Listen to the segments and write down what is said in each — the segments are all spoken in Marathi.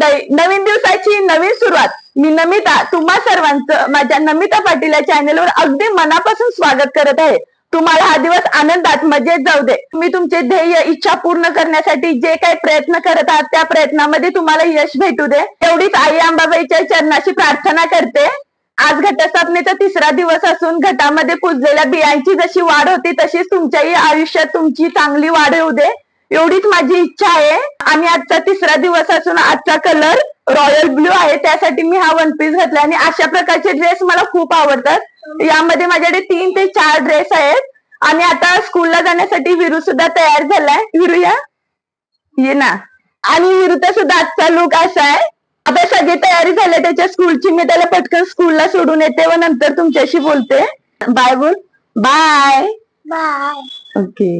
मंडळी नवीन दिवसाची नवीन सुरुवात. मी नमिता तुम्हा सर्वांचं माझ्या नमिता पाटील या चॅनेलवर अगदी मनापासून स्वागत करत आहे. तुम्हाला हा दिवस आनंदात मजेत जाऊ दे. मी तुमचे ध्येय इच्छा पूर्ण करण्यासाठी जे काही प्रयत्न करत आहात त्या प्रयत्नामध्ये तुम्हाला यश भेटू दे. एवढीच आई अंबाबाईच्या चरणाची प्रार्थना करते. आज घटस्थापनेचा तिसरा दिवस असून घटामध्ये पुजलेल्या बियांची जशी वाढ होती तशीच तुमच्याही आयुष्यात तुमची चांगली वाढ होऊ दे. एवढीच माझी इच्छा आहे. आणि आजचा तिसरा दिवस असून आजचा कलर रॉयल ब्ल्यू आहे. त्यासाठी मी हा वन पीस घातला आणि अशा प्रकारचे ड्रेस मला खूप आवडतात. यामध्ये माझ्याकडे तीन ते चार ड्रेस आहेत. आणि आता स्कूलला जाण्यासाठी विरू सुद्धा तयार झालाय. विरू या. ये ना. आणि विरुचा सुद्धा आजचा लुक असा आहे. आता सगळी तयारी झाली त्याच्या स्कूलची मी त्याला पटकन स्कूलला सोडून येते व नंतर तुमच्याशी बोलते. बाय बोल बाय बाय ओके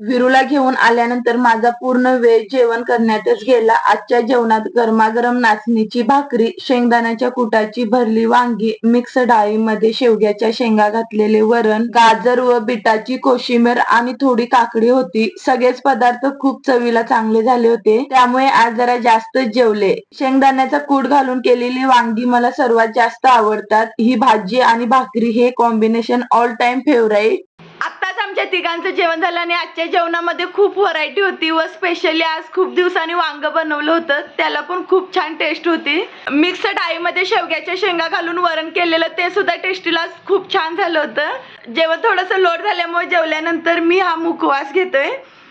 विरूला घेऊन आल्यानंतर माझा पूर्ण वेळ जेवण करण्यातच गेला. आजच्या जेवणात गरमागरम नाचणीची भाकरी शेंगदाण्याच्या कुटाची भरली वांगी मिक्स डाळीमध्ये शेवग्याच्या शेंगा घातलेले वरण गाजर व बिटाची कोशिंबीर आणि थोडी काकडी होती. सगळेच पदार्थ खूप चवीला चांगले झाले होते. त्यामुळे आज जरा जास्त जेवले. शेंगदाण्याचा कूट घालून केलेली वांगी मला सर्वात जास्त आवडतात. ही भाजी आणि भाकरी हे कॉम्बिनेशन ऑल टाइम फेवरेट आमच्या तिघांचं जेवण झालं आणि आजच्या जेवणामध्ये खूप व्हरायटी होती व स्पेशली आज खूप दिवसांनी वांग बनवलं होतं. त्याला पण खूप छान टेस्ट होती. मिक्स डाळीमध्ये शेवग्याच्या शेंगा घालून वरण केलेलं ते सुद्धा टेस्टीला खूप छान झालं होतं. जेवण थोडंसं लोड झाल्यामुळे जेवल्यानंतर मी हा मुखवास घेतोय.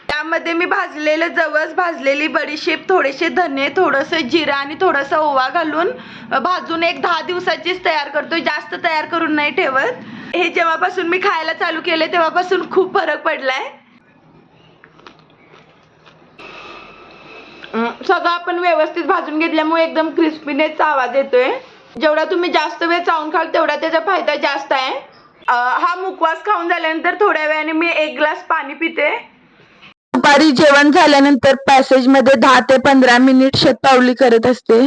त्यामध्ये मी भाजलेलं जवस भाजलेली बडीशेप थोडेसे धने थोडंसं जिरं आणि थोडंसं ओवा घालून भाजून एक दहा दिवसाचीच तयार करतोय. जास्त तयार करून नाही ठेवत. हे जेव्हापासून मी खायला चालू केले तेव्हापासून खूप फरक पडलाय. सगळं आपण व्यवस्थित भाजून घेतल्यामुळे एकदम क्रिस्पीनेसचा आवाज येतोय. जेवढा तुम्ही जास्त वेळ चावून खाल तेवढा त्याचा फायदा जास्त आहे. हा मुखवास खाऊन झाल्यानंतर थोड्या वेळाने मी एक ग्लास पाणी पिते. दुपारी जेवण झाल्यानंतर पॅसेजमध्ये दहा ते पंधरा मिनिट शतपावली करत असते.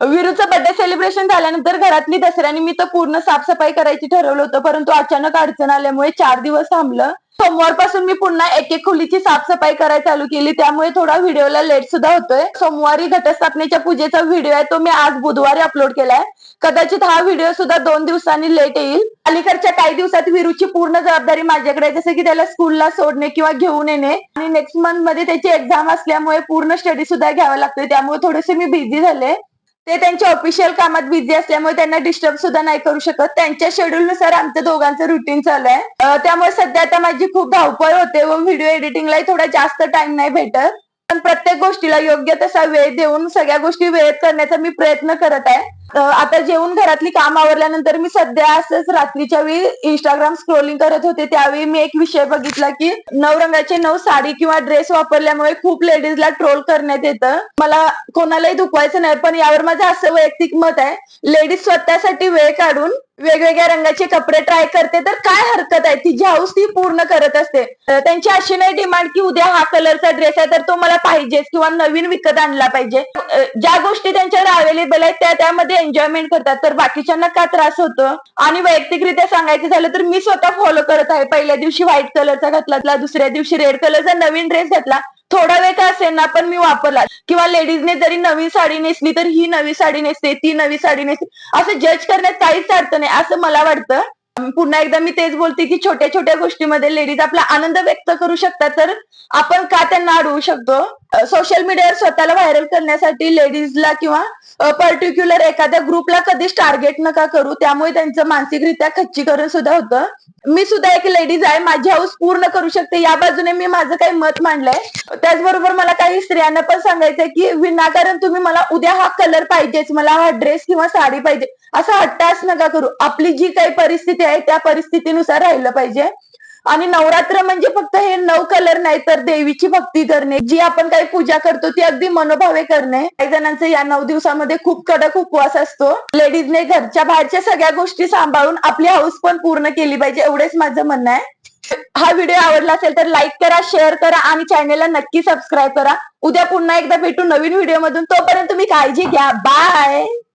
विरूचं बर्थडे सेलिब्रेशन झाल्यानंतर घरातली दसऱ्यानिमित्त पूर्ण साफसफाई करायची ठरवलं होतं परंतु अचानक अडचण आल्यामुळे चार दिवस थांबलं. सोमवारपासून मी पुन्हा एक एक खोलीची साफसफाई करायला चालू केली त्यामुळे थोडा व्हिडिओला लेट सुद्धा होतोय. सोमवारी घटस्थापनेच्या पूजेचा व्हिडिओ आहे तो मी आज बुधवारी अपलोड केलाय. कदाचित हा व्हिडिओ सुद्धा दोन दिवसांनी लेट येईल. अलीकडच्या काही दिवसात विरूची पूर्ण जबाबदारी माझ्याकडे जसं की त्याला स्कूलला सोडणे किंवा घेऊन येणे. आणि नेक्स्ट मंथमध्ये त्याची एक्झाम असल्यामुळे पूर्ण स्टडी सुद्धा घ्यावा लागतोय त्यामुळे थोडेसे मी बिझी झाले. ते त्यांच्या ऑफिशियल कामात बिझी असल्यामुळे त्यांना डिस्टर्ब सुद्धा नाही करू शकत. त्यांच्या शेड्यूल नुसार आमचं दोघांचं रुटीन चालू आहे. त्यामुळे सध्या आता माझी खूप धावपळ होते व व्हिडिओ एडिटिंगलाही थोडा जास्त टाइम नाही भेटत. पण प्रत्येक गोष्टीला योग्य तसा वेळ देऊन सगळ्या गोष्टी वेळेत करण्याचा मी प्रयत्न करत आहे. आता जेवून घरातली काम आवरल्यानंतर मी सध्या असंच रात्रीच्या वेळी इंस्टाग्राम स्क्रोलिंग करत होते. त्यावेळी मी एक विषय बघितला की नऊ रंगाचे नऊ साडी किंवा ड्रेस वापरल्यामुळे खूप लेडीजला ट्रोल करण्यात येतं. मला कोणालाही दुखवायचं नाही पण यावर माझं असं वैयक्तिक मत आहे लेडीज स्वतःसाठी वेळ काढून वेगवेगळ्या रंगाचे कपडे ट्राय करते तर काय हरकत आहे? ती जी हाऊस ती पूर्ण करत असते. त्यांची अशी नाही डिमांड की उद्या हा कलरचा ड्रेस आहे तर तो मला पाहिजेच किंवा नवीन विकत आणला पाहिजे. ज्या गोष्टी त्यांच्यावर अवेलेबल आहेत त्या त्यामध्ये एन्जॉयमेंट करतात तर बाकीच्यांना का त्रास होतो? आणि वैयक्तिकरित्या सांगायचं झालं तर मी स्वतः फॉलो करत आहे. पहिल्या दिवशी व्हाईट कलरचा घातला दुसऱ्या दिवशी रेड कलरचा नवीन ड्रेस घातला. थोडा वेळ का असेल ना पण मी वापरला. किंवा लेडीजने जरी नवीन साडी नेसली तर ही नवी साडी नेसते ती नवी साडी नेसते. असं जज करण्यात काहीच अर्थ नाही. असं मला वाटतं. पुन्हा एकदा मी तेच बोलते की छोट्या छोट्या गोष्टीमध्ये लेडीज आपला आनंद व्यक्त करू शकतात तर आपण का त्यांना अडवू शकतो? सोशल मीडियावर स्वतःला व्हायरल करण्यासाठी लेडीजला किंवा पर्टिक्युलर एखाद्या ग्रुपला कधीच टार्गेट नका करू. त्यामुळे त्यांचं मानसिकरित्या खच्चीकरण सुद्धा होतं. मी सुद्धा एक लेडीज आहे. माझी हाऊस पूर्ण करू शकते. या बाजूने मी माझं काही मत मांडलंय. त्याचबरोबर मला काही स्त्रियांना पण सांगायचंय की विनाकारण तुम्ही मला उद्या हा कलर पाहिजेच. मला हा ड्रेस किंवा साडी पाहिजे. असा हट्टास नका करू. आपली जी काही परिस्थिती आहे त्या परिस्थितीनुसार राहिलं पाहिजे. आणि नवरात्र म्हणजे फक्त हे नऊ कलर नाही तर देवीची भक्ती करणे. जी आपण काही पूजा करतो ती अगदी मनोभावे करणे. काही जणांचं या नऊ दिवसामध्ये खूप कडक उपवास असतो. लेडीजने घरच्या बाहेरच्या सगळ्या गोष्टी सांभाळून आपली हाऊस पण पूर्ण केली पाहिजे एवढेच माझं म्हणणं आहे. हा व्हिडिओ आवडला असेल तर लाईक करा शेअर करा आणि चॅनेलला नक्की सबस्क्राईब करा. उद्या पुन्हा एकदा भेटू नवीन व्हिडिओ मधून. तोपर्यंत तुम्ही काळजी घ्या. बाय